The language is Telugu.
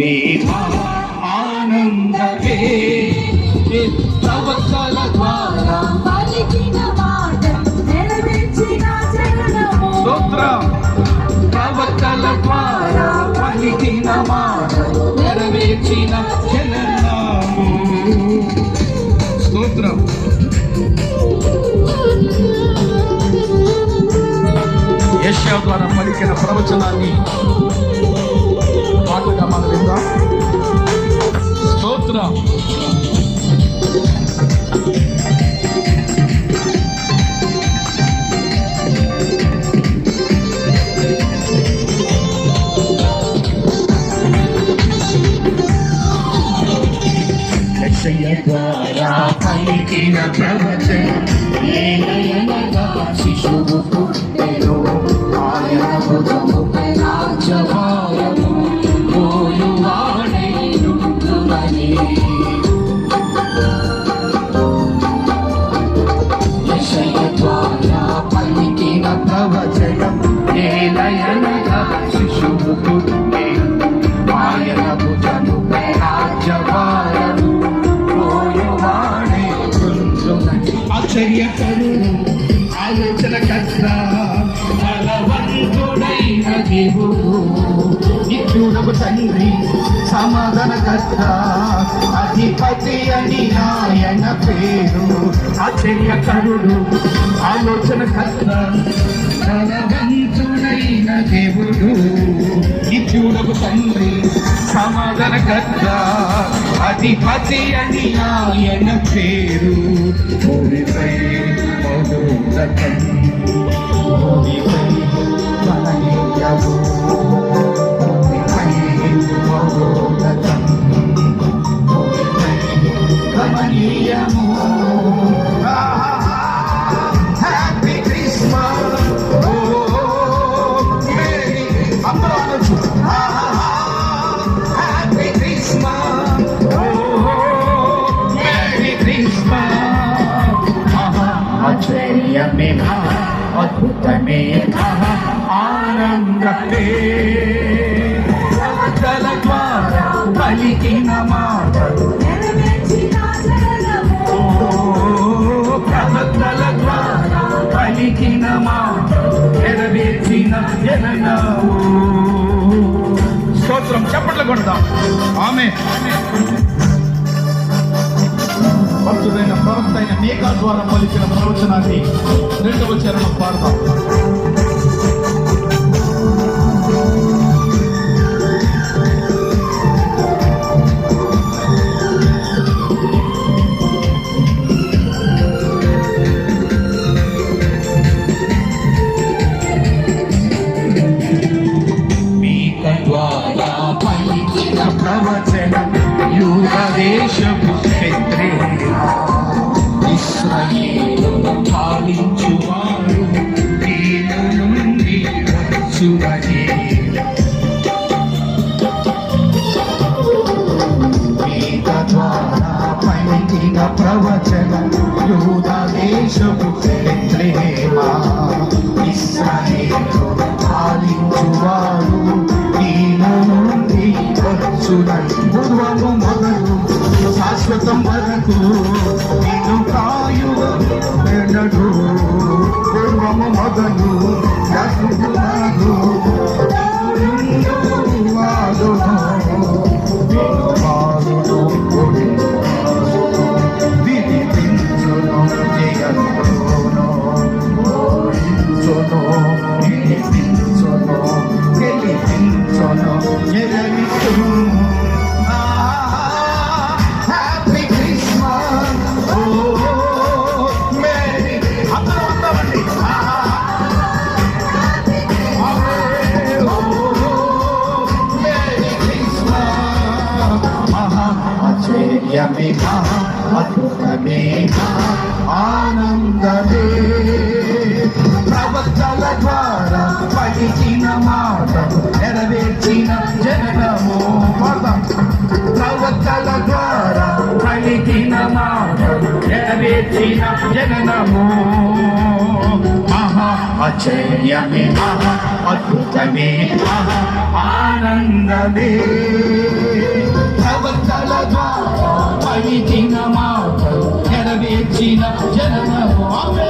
మేమా ఆనందమే ప్రవక్తల ద్వారా పలికిన మాట నెరవేర్చిన చరణము. స్తోత్రం. ప్రవక్తల ద్వారా పలికిన మాట నెరవేర్చిన జననాము స్తోత్రం. యశ్యా ద్వారా పలికిన ప్రవచనాన్ని పాటగా మనం విందాం స్తోత్రం యెషయ ద్వారా పలికిన ప్రవచనం ఏలయనగా శిశువు పుట్టెను ఆయన భుజముపై రాజ్యభారము పలికిన ఏలయనగా శిశువు పుట్టెను ఆయన భుజముపై రాజ్యభారము. పోయువాడే ఆశ్చర్యకరుడు ఆలోచన కర్త. బలవంతుడైన దేవుడు నిత్యుడకు తండ్రి సమాధాన అధిపతి అని ఆయన పేరు. ఆశ్చర్యకరుడు ఆలోచన కర్త. బలవంతుడైన దేవుడు నిత్యుడకు తండ్రి సమాధాన కర్త అధిపతి అని ఆయన పేరు. భూమిపై భూమిపై భూమిపై భూమిపై గమనీయము అద్భుతమే ఆనందమే ప్రవక్తల ద్వారా పలికిన మాటలు ప్రవక్తల ద్వారా పలికిన మాటలు నెరవేర్చిన జననావు స్తోత్రం చెప్పట్లు కొడతాం ఆమె ద్వారా పలికిన ప్రవచనాన్ని రెండవ చరణం పాడతాం ఇస్రాయేలు నుండి వచ్చువని మీక ద్వారా పలికిన ప్రవచనం ఇస్రాయేలు నుండి వచ్చునని పూర్వము మొదలు శాశ్వతం వరకు పూర్వము మొదలు ఆశ్చర్యమే అద్భుతమే ఆనందమే. ప్రవక్తల ద్వారా పలికిన మాటలు నెరవేర్చిన జననము పాడదాం. ప్రవక్తల ద్వారా పలికిన మాటలు నెరవేర్చిన జననము. మహా ఆశ్చర్యమే ఆహా అద్భుతమే మహా ఆనందమే. ద్వారా పలికిన మాట నెరవేర్చిన జననము ఆమె